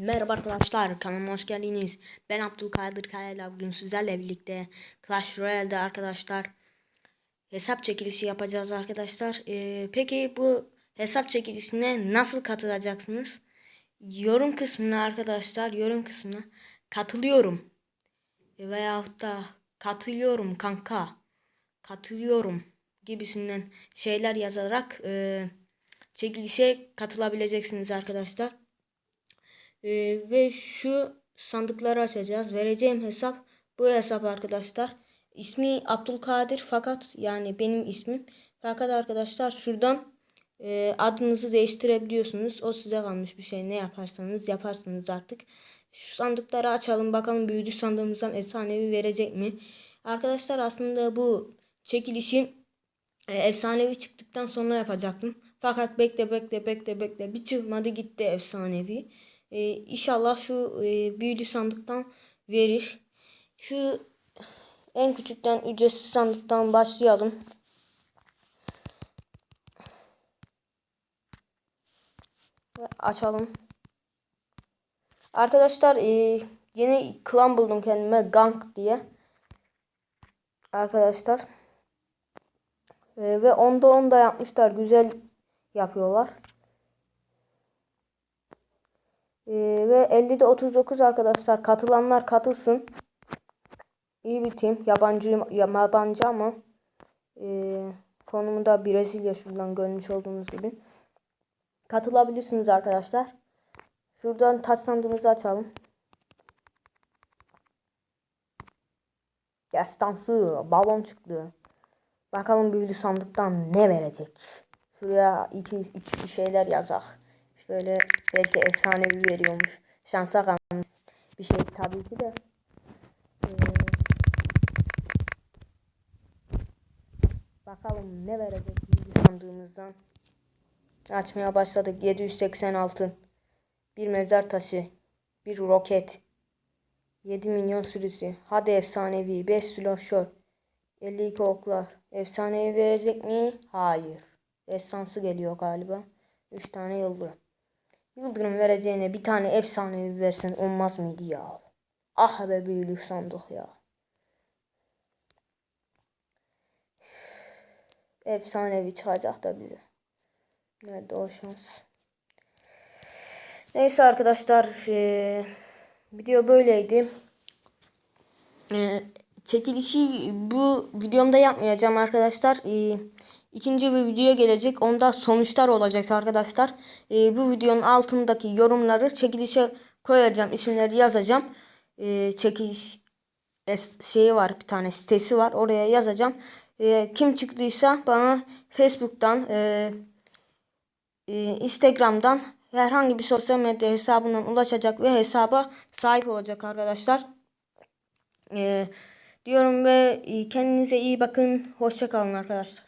Merhaba arkadaşlar kanalıma hoş geldiniz. Ben Abdülkadir Kaya'yla bugün sizlerle birlikte Clash Royale'de arkadaşlar hesap çekilişi yapacağız arkadaşlar. Ee, peki bu hesap çekilişine nasıl katılacaksınız? Yorum kısmına arkadaşlar yorum kısmına katılıyorum veyahut da katılıyorum kanka katılıyorum gibisinden şeyler yazarak e, çekilişe katılabileceksiniz arkadaşlar. Ee, ve şu sandıkları açacağız. Vereceğim hesap bu hesap arkadaşlar. İsmi Abdülkadir fakat yani benim ismim. Fakat arkadaşlar şuradan e, adınızı değiştirebiliyorsunuz. O size kalmış bir şey. Ne yaparsanız yaparsınız artık. Şu sandıkları açalım bakalım büyücü sandığımızdan efsanevi verecek mi? Arkadaşlar aslında bu çekilişi e, efsanevi çıktıktan sonra yapacaktım. Fakat bekle bekle bekle bekle bir çıkmadı gitti efsanevi. E, inşallah şu e, büyülü sandıktan verir. Şu en küçükten ücretsiz sandıktan başlayalım. Ve açalım. Arkadaşlar e, yeni klan buldum kendime Gang diye. Arkadaşlar. E, ve onda onda yapmışlar. Güzel yapıyorlar. Ee, ve 50'de 39 arkadaşlar. Katılanlar katılsın. İyi bir tim. Yabancı, yabancı ama e, konumu da Brezilya şuradan görmüş olduğunuz gibi. Katılabilirsiniz arkadaşlar. Şuradan taç sandığımızı açalım. Destansı balon çıktı. Bakalım büyülü sandıktan ne verecek. Şuraya iki, iki şeyler yazak. Şöyle belki efsanevi veriyormuş. Şansa kalmış bir şey tabii ki de. Ee, bakalım ne verecek sandığımızdan. Açmaya başladık. 786. Bir mezar taşı. Bir roket. 7 milyon sürüsü. Hadi efsanevi. 5 silahşör. 52 oklar. Efsanevi verecek mi? Hayır. Esansı geliyor galiba. 3 tane yıldırım. Yıldırım vereceğine bir tane efsanevi versen olmaz mıydı ya? Ah be büyülü sandık ya. Efsanevi çıkacak da bize. Nerede o şans? Neyse arkadaşlar. Ee, video böyleydi. Ee, çekilişi bu videomda yapmayacağım arkadaşlar. Ee, İkinci bir video gelecek. Onda sonuçlar olacak arkadaşlar. Ee, bu videonun altındaki yorumları çekilişe koyacağım. isimleri yazacağım. Ee, çekiliş şeyi var bir tane sitesi var. Oraya yazacağım. Ee, kim çıktıysa bana Facebook'tan e, e, Instagram'dan herhangi bir sosyal medya hesabından ulaşacak ve hesaba sahip olacak arkadaşlar. Ee, diyorum ve kendinize iyi bakın. Hoşçakalın arkadaşlar.